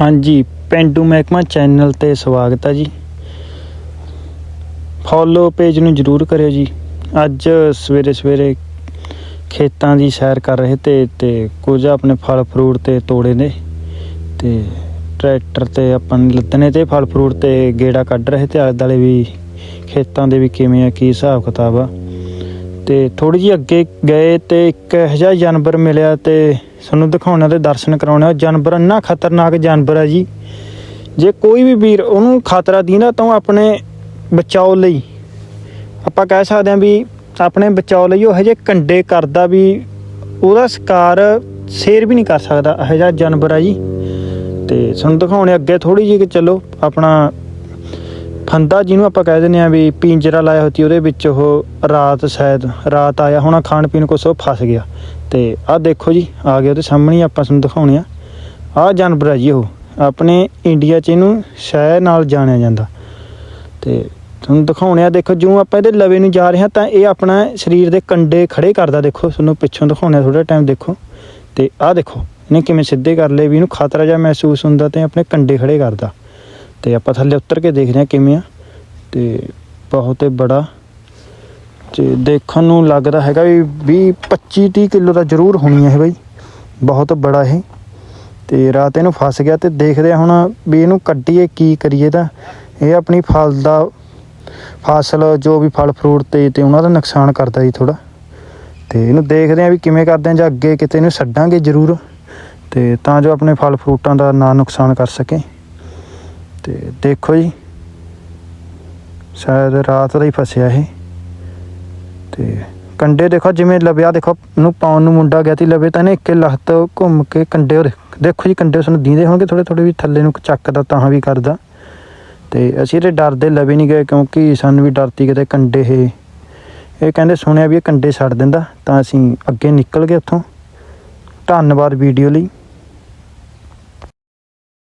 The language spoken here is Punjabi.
ਹਾਂਜੀ, ਪਿੰਡੂ ਮਹਿਕਮਾ ਚੈਨਲ ਤੇ ਸਵਾਗਤ ਹੈ ਜੀ। ਫੋਲੋ ਪੇਜ ਨੂੰ ਜਰੂਰ ਕਰਿਓ ਜੀ। ਅੱਜ ਸਵੇਰੇ ਸਵੇਰੇ ਖੇਤਾਂ ਦੀ ਸੈਰ ਕਰ ਰਹੇ ਤੇ ਤੇ ਕੁਝ ਆਪਣੇ ਫਲ ਫਰੂਟ ਤੇ ਤੋੜੇ ਨੇ ਤੇ ਟਰੈਕਟਰ ਤੇ ਆਪਾਂ ਨੇ ਲੱਦਣੇ ਤੇ ਫਲ ਫਰੂਟ ਤੇ ਗੇੜਾ ਕੱਢ ਰਹੇ ਤੇ ਆਲੇ ਦੁਆਲੇ ਵੀ ਖੇਤਾਂ ਦੇ ਵੀ ਕਿਵੇਂ ਆ, ਕੀ ਹਿਸਾਬ ਕਿਤਾਬ ਆ। ਤੇ ਥੋੜੀ ਜਿਹੀ ਅੱਗੇ ਗਏ ਤੇ ਇੱਕ ਇਹੋ ਜਿਹਾ ਜਾਨਵਰ ਮਿਲਿਆ ਤੇ ਤੁਹਾਨੂੰ ਦਿਖਾਉਣਾ ਤੇ ਦਰਸ਼ਨ ਕਰਾਉਣਾ ਉਹ ਜਾਨਵਰ ਇੰਨਾ ਖਤਰਨਾਕ ਜਾਨਵਰ ਹੈ ਜੀ। ਜੇ ਕੋਈ ਵੀ ਵੀਰ ਉਹਨੂੰ ਖਤਰਾ ਦੀਂਦਾ ਤਾਂ ਉਹ ਆਪਣੇ ਬਚਾਓ ਲਈ, ਆਪਾਂ ਕਹਿ ਸਕਦੇ ਹਾਂ ਵੀ ਆਪਣੇ ਬਚਾਓ ਲਈ ਉਹ ਇਹੋ ਜਿਹੇ ਕੰਡੇ ਕਰਦਾ ਵੀ ਉਹਦਾ ਸ਼ਿਕਾਰ ਸ਼ੇਰ ਵੀ ਨਹੀਂ ਕਰ ਸਕਦਾ। ਇਹੋ ਜਿਹਾ ਜਾਨਵਰ ਹੈ ਜੀ। ਤੇ ਤੁਹਾਨੂੰ ਦਿਖਾਉਣੇ ਅੱਗੇ ਥੋੜੀ ਜਿਹੀ ਕਿ ਚਲੋ ਆਪਣਾ ਫੰਦਾ ਜਿਹਨੂੰ ਆਪਾਂ ਕਹਿ ਦਿੰਦੇ ਆ ਵੀ ਪਿੰਜਰਾ ਲਾਇਆ ਹੋਤੀ ਉਹਦੇ ਵਿੱਚ ਉਹ ਰਾਤ ਸ਼ਾਇਦ ਰਾਤ ਆਇਆ ਹੋਣਾ, ਖਾਣ ਪੀਣ ਕੁਛ, ਉਹ ਫਸ ਗਿਆ। ਤੇ ਆਹ ਦੇਖੋ ਜੀ, ਆ ਗਿਆ ਉਹਦੇ ਸਾਹਮਣੇ ਆਪਾਂ ਤੁਹਾਨੂੰ ਦਿਖਾਉਣੇ ਆ। ਆਹ ਜਾਨਵਰ ਆ ਜੀ ਉਹ, ਆਪਣੇ ਇੰਡੀਆ 'ਚ ਇਹਨੂੰ ਸ਼ਹਿਰ ਨਾਲ ਜਾਣਿਆ ਜਾਂਦਾ। ਤੇ ਤੁਹਾਨੂੰ ਦਿਖਾਉਣੇ ਆ, ਦੇਖੋ, ਜਿਉਂ ਆਪਾਂ ਇਹਦੇ ਲਵੇ ਨੂੰ ਜਾ ਰਹੇ ਹਾਂ ਤਾਂ ਇਹ ਆਪਣਾ ਸਰੀਰ ਦੇ ਕੰਡੇ ਖੜੇ ਕਰਦਾ, ਦੇਖੋ, ਤੁਹਾਨੂੰ ਪਿੱਛੋਂ ਦਿਖਾਉਣੇ ਆ ਥੋੜਾ ਟਾਈਮ ਦੇਖੋ। ਤੇ ਆਹ ਦੇਖੋ, ਇਹਨੇ ਕਿਵੇਂ ਸਿੱਧੇ ਕਰ ਲਏ ਵੀ ਇਹਨੂੰ ਖਤਰਾ ਜਿਹਾ ਮਹਿਸੂਸ ਹੁੰਦਾ ਤੇ ਆਪਣੇ ਕੰਡੇ ਖੜੇ ਕਰਦਾ। ਤੇ ਆਪਾਂ ਥੱਲੇ ਉਤਰ ਕੇ ਦੇਖਦੇ ਹਾਂ ਕਿਵੇਂ ਆ। ਤੇ ਬਹੁਤ ਹੀ ਬੜਾ। ਤੇ ਦੇਖਣ ਨੂੰ ਲੱਗਦਾ ਹੈਗਾ ਵੀ 20 25 30 ਕਿਲੋ ਦਾ ਜ਼ਰੂਰ ਹੋਣੀ ਹੈ ਇਹ ਬਈ। ਬਹੁਤ ਬੜਾ ਇਹ। ਤੇ ਰਾਤ ਇਹਨੂੰ ਫਸ ਗਿਆ ਤੇ ਦੇਖਦੇ ਹਾਂ ਹੁਣ ਵੀ ਇਹਨੂੰ ਕੱਢੀਏ ਕੀ ਕਰੀਏ ਤਾਂ ਇਹ ਆਪਣੀ ਫਲ ਦਾ ਫਸਲ ਜੋ ਵੀ ਫਲ ਫਰੂਟ ਤੇ ਤੇ ਉਹਨਾਂ ਦਾ ਨੁਕਸਾਨ ਕਰਦਾ ਜੀ ਥੋੜਾ ਤੇ ਇਹਨੂੰ ਦੇਖਦੇ ਹਾਂ ਵੀ ਕਿਵੇਂ ਕਰਦੇ ਹਾਂ ਜਾਂ ਅੱਗੇ ਕਿਤੇ ਇਹਨੂੰ ਛੱਡਾਂਗੇ ਜ਼ਰੂਰ। ਤੇ ਤਾਂ ਜੋ ਆਪਣੇ ਫਲ ਫਰੂਟਾਂ ਦਾ ਨਾ ਨੁਕਸਾਨ ਕਰ ਸਕੇ। ਤੇ ਦੇਖੋ ਜੀ। ਸ਼ਾਇਦ ਰਾਤ ਦਾ ਹੀ ਫਸਿਆ ਇਹ। ਤੇ ਕੰਡੇ ਦੇਖੋ, ਜਿਵੇਂ ਲਵਿਆ ਦੇਖੋ, ਇਹਨੂੰ ਪਾਉਣ ਨੂੰ ਮੁੰਡਾ ਗਿਆ ਤੀ, ਲਵੇ ਤਾਂ ਇਹਨੇ ਇੱਕੇ ਲੱਤ ਘੁੰਮ ਕੇ ਕੰਡੇ ਉਹਦੇ ਦੇਖੋ ਜੀ, ਕੰਡੇ ਉਸਨੂੰ ਦੀਂਦੇ ਹੋਣਗੇ ਥੋੜੇ ਥੋੜੇ ਵੀ, ਥੱਲੇ ਨੂੰ ਚੱਕਦਾ ਤਾਂ ਵੀ ਕਰਦਾ। ਤੇ ਅਸੀਂ ਤੇ ਡਰਦੇ ਲਵੇ ਨਹੀਂ ਗਏ, ਕਿਉਂਕਿ ਸਾਨੂੰ ਵੀ ਡਰਤੀ ਕਿਤੇ ਕੰਡੇ ਇਹ। ਇਹ ਕਹਿੰਦੇ ਸੁਣਿਆ ਵੀ ਇਹ ਕੰਡੇ ਛੱਡ ਦਿੰਦਾ, ਤਾਂ ਅਸੀਂ ਅੱਗੇ ਨਿਕਲ ਗਏ ਉੱਥੋਂ। ਧੰਨਵਾਦ ਵੀਡੀਓ ਲਈ।